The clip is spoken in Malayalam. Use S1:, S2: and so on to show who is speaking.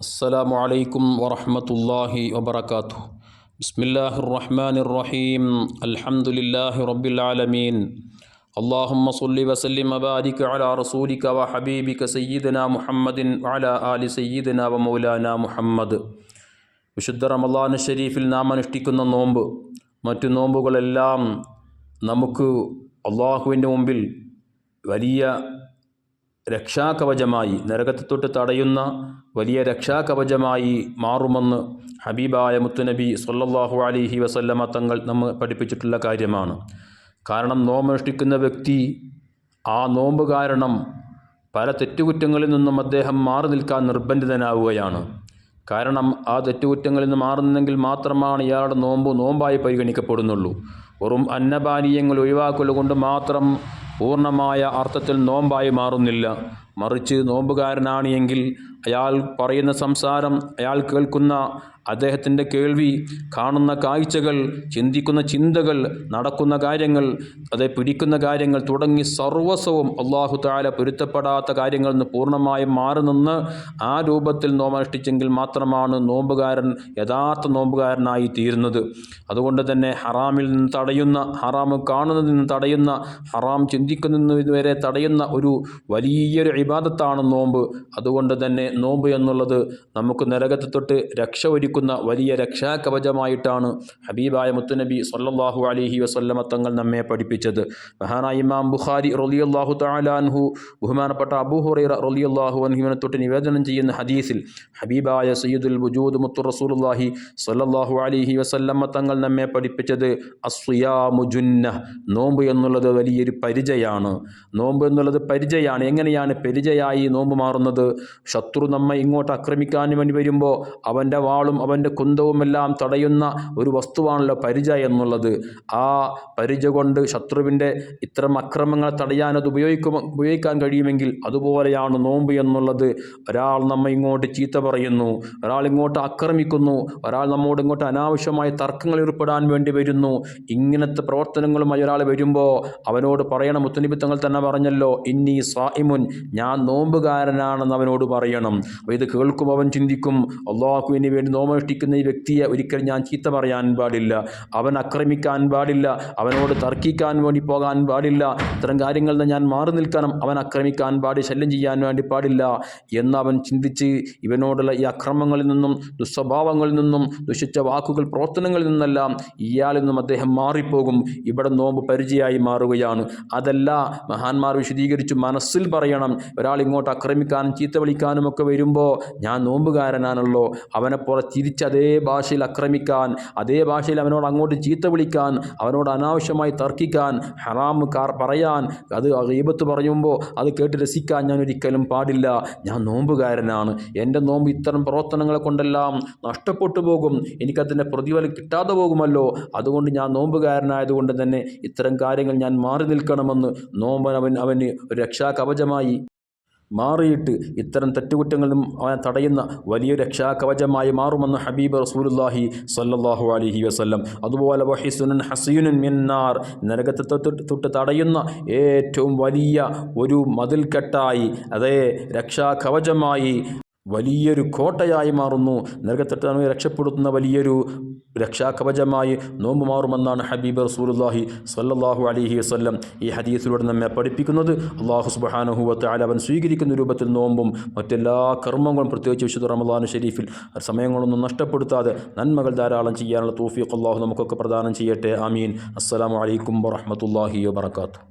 S1: السلام عليكم ورحمة الله وبركاته بسم الله الرحمن الرحيم الحمد لله رب العالمين اللهم صل وسلم وبارك على رسولك وحبيبك سيدنا محمد وعلى آل سيدنا ومولانا محمد വിശുദ്ധ റമദാൻ ഷരീഫിൽ നാം അനുഷ്ഠിക്കുന്ന നോമ്പ് മറ്റു നോമ്പുകളെല്ലാം നമുക്ക് അള്ളാഹുവിൻ്റെ മുമ്പിൽ വലിയ രക്ഷാകവചമായി നരകത്തെ തൊട്ട് തടയുന്ന വലിയ രക്ഷാകവചമായി മാറുമെന്ന് ഹബീബായ മുത്തുനബി സല്ലല്ലാഹു അലൈഹി വസല്ലമ തങ്ങൾ നമ്മെ പഠിപ്പിച്ചിട്ടുള്ള കാര്യമാണ്. കാരണം നോമ്പനുഷ്ഠിക്കുന്ന വ്യക്തി ആ നോമ്പ് കാരണം പല തെറ്റുകുറ്റങ്ങളിൽ നിന്നും അദ്ദേഹം മാറി നിൽക്കാൻ നിർബന്ധിതനാവുകയാണ്. കാരണം ആ തെറ്റുകുറ്റങ്ങളിൽ നിന്ന് മാറുന്നെങ്കിൽ മാത്രമാണ് ഇയാളുടെ നോമ്പ് നോമ്പായി പരിഗണിക്കപ്പെടുന്നുള്ളൂ. വെറും അന്നപാനീയങ്ങൾ ഒഴിവാക്കൽ കൊണ്ട് മാത്രം പൂർണമായ അർത്ഥത്തിൽ നോമ്പായി മാറുന്നില്ല. മറിച്ച് നോമ്പുകാരനാണ് എങ്കിൽ അയാൾ പറയുന്ന സംസാരം അയാൾ കേൾക്കുന്ന അദ്ദേഹത്തിന്റെ കേൾവി കാണുന്ന കാഴ്ചകൾ ചിന്തിക്കുന്ന ചിന്തകൾ നടക്കുന്ന കാര്യങ്ങൾ അതെ പിടിക്കുന്ന കാര്യങ്ങൾ തുടങ്ങി സർവസ്വവും അള്ളാഹു താല പൊരുത്തപ്പെടാത്ത കാര്യങ്ങളിൽ നിന്ന് പൂർണമായും മാറി നിന്ന് ആ രൂപത്തിൽ നോമനുഷ്ഠിച്ചെങ്കിൽ മാത്രമാണ് നോമ്പുകാരൻ യഥാർത്ഥ നോമ്പുകാരനായി തീരുന്നത്. അതുകൊണ്ട് തന്നെ ഹറാമിൽ നിന്ന് തടയുന്ന ഹറാം കാണുന്നതിൽ നിന്ന് തടയുന്ന ഹറാം ചിന്തിക്കുന്നതിന് വരെ തടയുന്ന ഒരു വലിയൊരു ഇബാദത്താണ് നോമ്പ്. അതുകൊണ്ട് തന്നെ നോമ്പ് എന്നുള്ളത് നമുക്ക് നരകത്തെ തൊട്ട് രക്ഷ ഒരുക്കുന്ന വലിയ രക്ഷാകവചമായിട്ടാണ് ഹബീബായ മുത്തുനബി സല്ലാഹു അലിഹി വസല്ലമ തങ്ങൾ നമ്മെ പഠിപ്പിച്ചത്. മഹാനായ ഇമാം ബുഖാരി റളിയല്ലാഹു തആല അൻഹു ബഹുമാനപ്പെട്ട അബൂഹുറൈറ റളിയല്ലാഹു അൻഹുവിനെ തൊട്ട് നിവേദനം ചെയ്യുന്ന ഹദീസിൽ ഹബീബായ സയ്യിദുൽ ബുജൂദ് മുത്തു റസൂലുള്ളാഹി സല്ലാഹു അലൈഹി വസല്ലമ തങ്ങൾ നമ്മെ പഠിപ്പിച്ചത് അസ്വിയാമു ജുന്ന നോമ്പ് എന്നുള്ളത് വലിയൊരു പരിചയമാണ് നോമ്പ് എന്നുള്ളത് പരിചയമാണ് എങ്ങനെയാണ് പരിചയായി നോമ്പ് മാറുന്നത്. ശത്രു നമ്മെ ഇങ്ങോട്ട് ആക്രമിക്കാൻ വേണ്ടി വരുമ്പോൾ അവന്റെ വാളും അവന്റെ കുന്തവുമെല്ലാം തടയുന്ന ഒരു വസ്തുവാണല്ലോ പരിച എന്നുള്ളത്. ആ പരിച കൊണ്ട് ശത്രുവിന്റെ ഇത്തരം അക്രമങ്ങൾ തടയാൻ അത് ഉപയോഗിക്കും ഉപയോഗിക്കാൻ കഴിയുമെങ്കിൽ അതുപോലെയാണ് നോമ്പ് എന്നുള്ളത്. ഒരാൾ നമ്മെ ഇങ്ങോട്ട് ചീത്ത പറയുന്നു ഒരാൾ ഇങ്ങോട്ട് ആക്രമിക്കുന്നു ഒരാൾ നമ്മോട് ഇങ്ങോട്ട് അനാവശ്യമായ തർക്കങ്ങൾ ഏർപ്പെടാൻ വേണ്ടി വരുന്നു. ഇങ്ങനത്തെ പ്രവർത്തനങ്ങളുമായി ഒരാൾ വരുമ്പോൾ അവനോട് പറയണം മുത്തനിബിത്തങ്ങൾ തന്നെ പറഞ്ഞല്ലോ ഇന്നി സായിമുൻ ഞാൻ നോമ്പുകാരനാണെന്ന് അവനോട് പറയണം. ഇത് കേൾക്കും അവൻ ചിന്തിക്കും. അള്ളാഹുവിന് വേണ്ടി നോമനുഷ്ഠിക്കുന്ന ഈ വ്യക്തിയെ ഒരിക്കലും ഞാൻ ചീത്ത പറയാൻ പാടില്ല. അവൻ ആക്രമിക്കാൻ പാടില്ല. അവനോട് തർക്കിക്കാൻ വേണ്ടി പോകാൻ പാടില്ല. ഇത്തരം കാര്യങ്ങളിൽ ഞാൻ മാറി നിൽക്കണം. അവൻ ആക്രമിക്കാൻ പാടി ശല്യം ചെയ്യാൻ വേണ്ടി പാടില്ല എന്ന് അവൻ ചിന്തിച്ച് ഇവനോടുള്ള ഈ അക്രമങ്ങളിൽ നിന്നും ദുസ്വഭാവങ്ങളിൽ നിന്നും ദുഷിച്ച വാക്കുകൾ പ്രവർത്തനങ്ങളിൽ നിന്നെല്ലാം ഇയാളിൽ നിന്നും അദ്ദേഹം മാറിപ്പോകും. ഇവിടെ നോമ്പ് പരിചയമായി മാറുകയാണ്. അതല്ല മഹാന്മാർ വിശദീകരിച്ചു മനസ്സിൽ പറയണം. ഒരാൾ ഇങ്ങോട്ട് ആക്രമിക്കാനും ചീത്ത വിളിക്കാനും ഒക്കെ വരുമ്പോൾ ഞാൻ നോമ്പുകാരനാണല്ലോ. അവനെപ്പോലെ തിരിച്ച് അതേ ഭാഷയിൽ ആക്രമിക്കാൻ അതേ ഭാഷയിൽ അവനോട് അങ്ങോട്ട് ചീത്ത വിളിക്കാൻ അവനോട് അനാവശ്യമായി തർക്കിക്കാൻ ഹറാം കാർ പറയാൻ അത് ഈപത്ത് പറയുമ്പോൾ അത് കേട്ട് രസിക്കാൻ ഞാൻ ഒരിക്കലും പാടില്ല. ഞാൻ നോമ്പുകാരനാണ്. എന്റെ നോമ്പ് ഇത്തരം പ്രവർത്തനങ്ങളെ കൊണ്ടെല്ലാം നഷ്ടപ്പെട്ടു പോകും. എനിക്കതിന്റെ പ്രതിഫലം കിട്ടാതെ പോകുമല്ലോ. അതുകൊണ്ട് ഞാൻ നോമ്പുകാരനായതുകൊണ്ട് തന്നെ ഇത്തരം കാര്യങ്ങൾ ഞാൻ മാറി നിൽക്കണമെന്ന് നോമ്പൻ അവൻ അവന് ഒരു രക്ഷാകവചമായി. മാറിയിട്ട് ഇത്തരം തെറ്റുകുറ്റങ്ങളും തടയുന്ന വലിയ രക്ഷാകവചമായി മാറുമെന്ന് ഹബീബ് റസൂലുല്ലാഹി സ്വല്ലല്ലാഹു അലൈഹി വസല്ലം. അതുപോലെ വഹിസുനൻ ഹസീനുൻ മിന്നാർ നരകത്തെ തൊട്ട് തടയുന്ന ഏറ്റവും വലിയ ഒരു മതിൽക്കെട്ടായി അതേ രക്ഷാകവചമായി വലിയൊരു കോട്ടയായി മാറുന്നു. നരകത്തെട്ടാണ് രക്ഷപ്പെടുത്തുന്ന വലിയൊരു രക്ഷാകവചമായി നോമ്പ് മാറുമെന്നാണ് ഹബീബ് റസൂലുല്ലാഹി സല്ലാഹു അലഹി വസ്ല്ലം ഈ ഹദീസിലൂടെ നമ്മെ പഠിപ്പിക്കുന്നത്. അള്ളാഹു സുബ്ഹാനഹു വതആല അവൻ സ്വീകരിക്കുന്ന രൂപത്തിൽ നോമ്പും മറ്റെല്ലാ കർമ്മങ്ങളും പ്രത്യേകിച്ച് വിശുദ്ധ റമദാൻ ഷരീഫിൽ സമയങ്ങളൊന്നും നഷ്ടപ്പെടുത്താതെ നന്മകൾ ധാരാളം ചെയ്യാനുള്ള തൗഫീഖ് അള്ളാഹു നമുക്കൊക്കെ പ്രദാനം ചെയ്യട്ടെ. അമീൻ അസ്സാം വലൈക്കും വറഹമത്തല്ലാഹി വബറകാതുഹു.